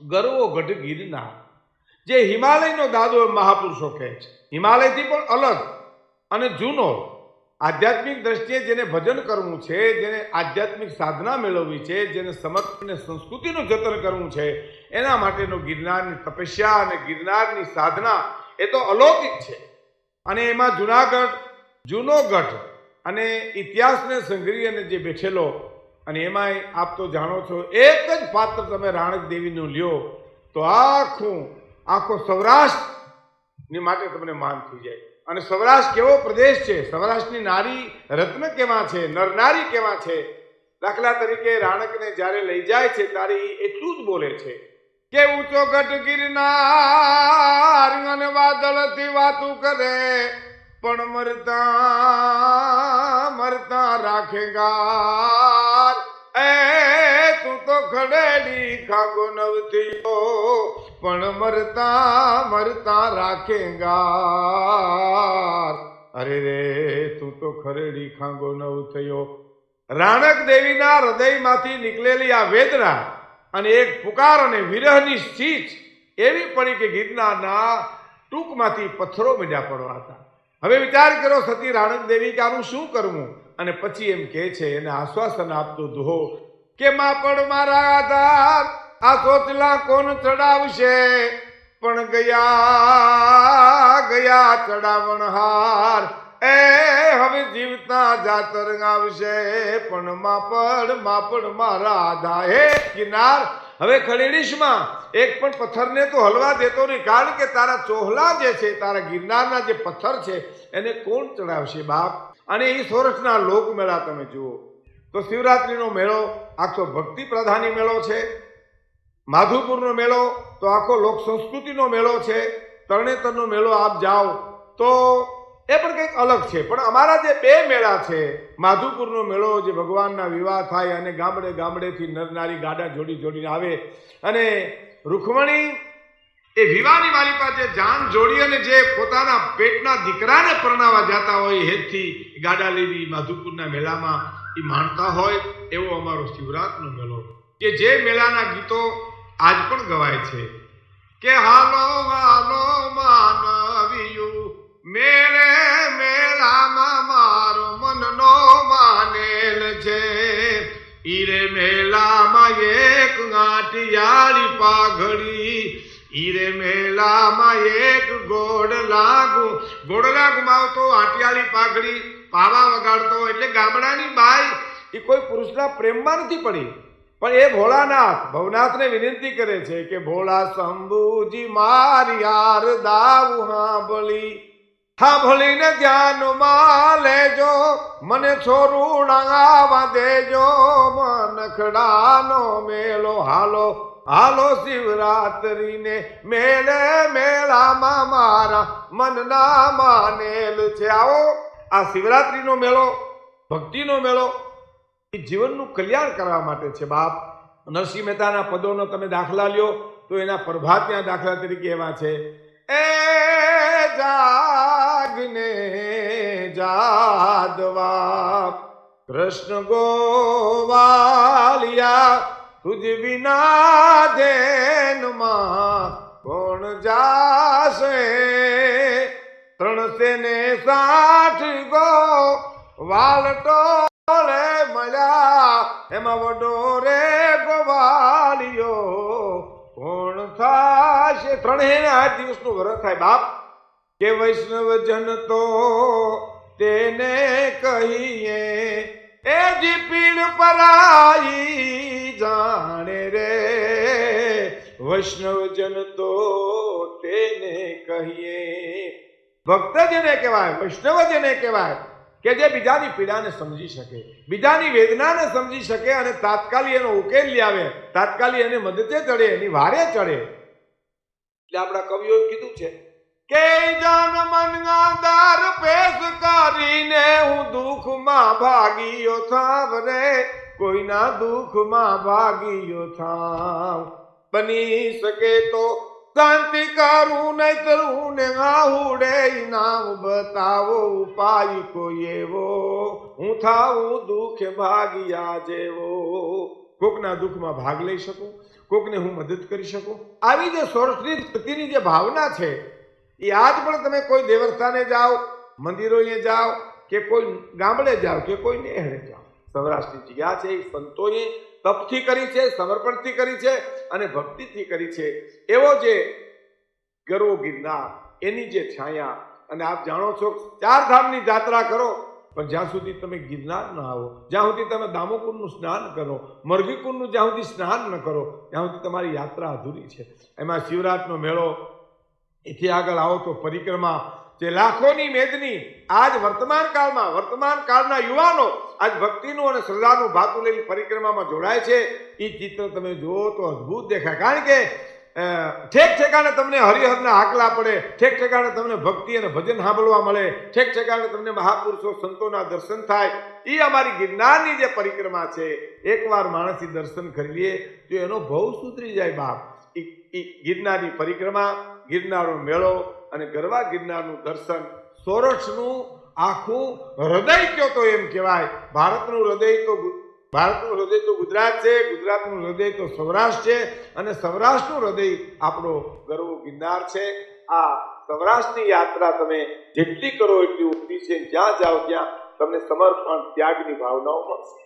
ગરવો ગઢ ગિરનાર જે હિમાલયનો દાદો મહાપુરુષો કહે છે. હિમાલયથી પણ અલગ અને જૂનો. આધ્યાત્મિક દ્રષ્ટિએ જેને ભજન કરવું છે, જેને આધ્યાત્મિક સાધના મેળવવી છે, જેને સમર્પણ સંસ્કૃતિનું જતન કરવું છે, એના માટેનો ગિરનારની તપસ્યા અને ગિરનારની સાધના એ તો અલૌકિક છે. અને એમાં જુનાગઢ, જૂનો ગઢ અને ઇતિહાસને સંગ્રહી અને જે બેઠેલો અને એમાંય આપ તો જાણો છો, એક જ પાત્ર તમે રાણક દેવીનું લ્યો, તો આખું, આખો સૌરાષ્ટ્રની માટે તમને માન થઈ જાય. અને સૌરાષ્ટ્ર કેવો પ્રદેશ છે? સૌરાષ્ટ્રની નારી રત્ન કેવા છે? નરનારી કેવા છે? દાખલા તરીકે રાણકને જ્યારે લઈ જાય છે, ત્યારે એટલું જ બોલે છે કે ઊંચો ગઢ ગિરનાર અને વાદળથી વાતું કરે, પણ મરતા મરતા રાખે ગાર. એ તું તો ખડેડી ખાગો નવથી પણ મરતા મરતા રાખે ગાર. અરે રે, તું તો ખરેડી ખાંગો નવ થયો. રાણક દેવીના હૃદયમાંથી નીકળેલી આ વેદના અને એક પુકાર અને વિરહની સ્થિત એવી પડી કે ગિરનારના ટૂંકમાંથી પથ્થરો બજા પડવા હતા. હવે વિચાર કરો સતી રાણક દેવી, કે આનું શું કરવું? અને પછી એમ કહે છે, એને આશ્વાસન આપતો દુહો કે માં પણ મારા આધાર, આ સોચલા કોણ ચડાવશે? પણ ગયા ગયા ચડાવણ હાર, એ હવે જીવતા જાતર આવશે પણ માપડ માપડ મારા આધા હે કિનાર, હવે ખડીડીશમાં એક પણ પથ્થરને તો હલવા દેતો નહીં, કારણ કે તારા ચોહલા જે છે, તારા ગિરનારના જે પથ્થર છે, એને કોણ ચડાવશે બાપ? અને એ સોરઠના લોકમેળા તમે જુઓ. તો શિવરાત્રિનો મેળો આખો ભક્તિ પ્રધાની મેળો છે. માધુપુરનો મેળો તો આખો લોક સંસ્કૃતિનો મેળો છે. તરણેતરનો મેળો આપ જાઓ તો એ પણ કંઈક અલગ છે. પણ અમારા જે બે મેળા છે, માધુપુરનો મેળો જે ભગવાનના વિવાહ થાય અને ગામડે ગામડેથી નરનારી ગાડા જોડી જોડીને આવે અને રૂકમણી એ વિવાહની વાલી પાસે જાન જોડી અને જે પોતાના પેટના દીકરાને પરણાવવા જતા હોય હેતથી ગાડા લેવી માધુપુરના મેળામાં એ માણતા હોય એવો અમારો શિવરાતનો મેળો. કે જે મેળાના ગીતો આજ પણ ગવાય છે. કે હાલો હાલો માનવિયું, મેળે મેળામાં મારો મનનો માનેલ છે. ઈરે મેળામાં એક ગાંઠિયાળી પાઘડી ઈરે મેળામાં એક ગોડ લાગુ. ગોડલા ગુમાવતો આટિયાળી પાઘડી પાવા વગાડતો એટલે ગામડાની બાઈ એ કોઈ પુરુષના પ્રેમમાં નથી પડી. પણ એ ભોળાનાથ, ભવનાથને વિનંતી કરે છે કે, ભોળા શંભુજી, મારી યાર દાવ હાંભળી. સાંભળીને ધ્યાનમાં લેજો. મને છોરું ડાંગાવા દેજો મનખડાનો મેળો હાલો હાલો શિવરાત્રીને મેળે મેળામાં મારા મનના માનેલ છે. આવો, આ શિવરાત્રીનો મેળો, ભક્તિનો મેળો, એ જીવનનું કલ્યાણ કરવા માટે છે બાપ. નરસિંહ મહેતાના પદોનો તમે દાખલા લ્યો, તો એના પ્રભાતના દાખલા તરીકે એવા છે. એ જાગને જાદવા, કૃષ્ણ ગોવાલિયા તુજ વિના દેનમાં કોણ જાશે? ત્રણસે ને સાઠ ગો વાલટો લે મળ્યા એમાં વડો રે ગોવાલિયો. કોણ થાશે? ત્રણે આઠ દિવસનું વ્રત થાય, બાપ. કે વૈષ્ણવ જન તો તેને કહીએ એ જી પીડ પરાઈ જાણે રે. વૈષ્ણવજન તો તેને કહીએ. ભક્ત જેને કહેવાય વૈષ્ણવ જેને કહેવાય કે જે બીજાની પીડાને સમજી શકે, બીજાની વેદનાને સમજી શકે અને તાત્કાલિક એનો ઉકેલ લાવે તાત્કાલિક એને મદદે ચડે, એની વારે ચડે. એટલે આપણા કવિઓએ કીધું છે, કે જાન મનગાદાર પેશ કરીને દુઃખમાં ભાગીયો થાવ રે, કોઈના દુઃખમાં ભાગીયો થાવ. બની શકે તો શાંતિ કરું, નહીતર કરું ને આહુડે નામ બતાવો, ઉપાય કોઈ એવો. હું થાવું દુઃખ ભાગ્યા જેવો. કોકના દુઃખમાં ભાગ લઈ શકું, કોકને હું મદદ કરી શકું? આવી જે સ્વરશ્રી પ્રતિની જે ભાવના છે એ આજ પણ તમે કોઈ દેવસ્થાને જાઓ, મંદિરોએ જાઓ કે કોઈ ગામડે જાઓ, કે કોઈ નેહળે જાઓ. સૌરાષ્ટ્રની જગ્યા છે, એ સંતોએ તપથી કરી છે, સમર્પણથી કરી છે અને ભક્તિથી કરી છે. એવો જે ગરવો ગિરનાર, એની જે છાયા, અને આપ જાણો છો, ચાર ધામની જાત્રા કરો, પણ જ્યાં સુધી તમે ગિરનાર ન આવો, જ્યાં સુધી તમે દામોકુંડનું સ્નાન કરો, મરઘીકુંડનું જ્યાં સુધી સ્નાન ન કરો, ત્યાં સુધી તમારી યાત્રા અધૂરી છે. એમાં શિવરાતનો મેળો, એથી આગળ આવો તો પરિક્રમા જે લાખોની મેદની આજ વર્તમાન કાળમાં, વર્તમાન કાળના યુવાનો આજ ભક્તિનું અને શ્રદ્ધાનું ભાતું લઈને પરિક્રમામાં જોડાય છે. એ ચિત્ર તમે જુઓ તો અદ્ભુત દેખાય. કારણ કે ઠેક ઠેકાણે તમને હરિહરના હાકલા પડે, ઠેક ઠેકાણે તમને ભક્તિ અને ભજન સાંભળવા મળે, ઠેક ઠેકાણે તમને મહાપુરુષો, સંતોના દર્શન થાય. એ અમારી ગિરનારની જે પરિક્રમા છે, એકવાર માણસી દર્શન કરી લઈએ તો એનો ભવ સુધરી જાય બાપ. એ ગિરનારની પરિક્રમા ગિરનારનો મેળો અને ગરવા ગિરનારનું દર્શન સોરઠનું આખું હૃદય કયો તો એમ કહેવાય. ભારતનું હૃદય તો ભારતનું હૃદય તો ગુજરાત છે, ગુજરાતનું હૃદય તો સૌરાષ્ટ્ર છે અને સૌરાષ્ટ્રનું હૃદય આપણો ગરવો ગિરનાર છે. આ સૌરાષ્ટ્રની યાત્રા તમે જેટલી કરો એટલી ઊંડી છે, જ્યાં જાઓ ત્યાં તમને સમર્પણ ત્યાગની ભાવનાઓ મળશે.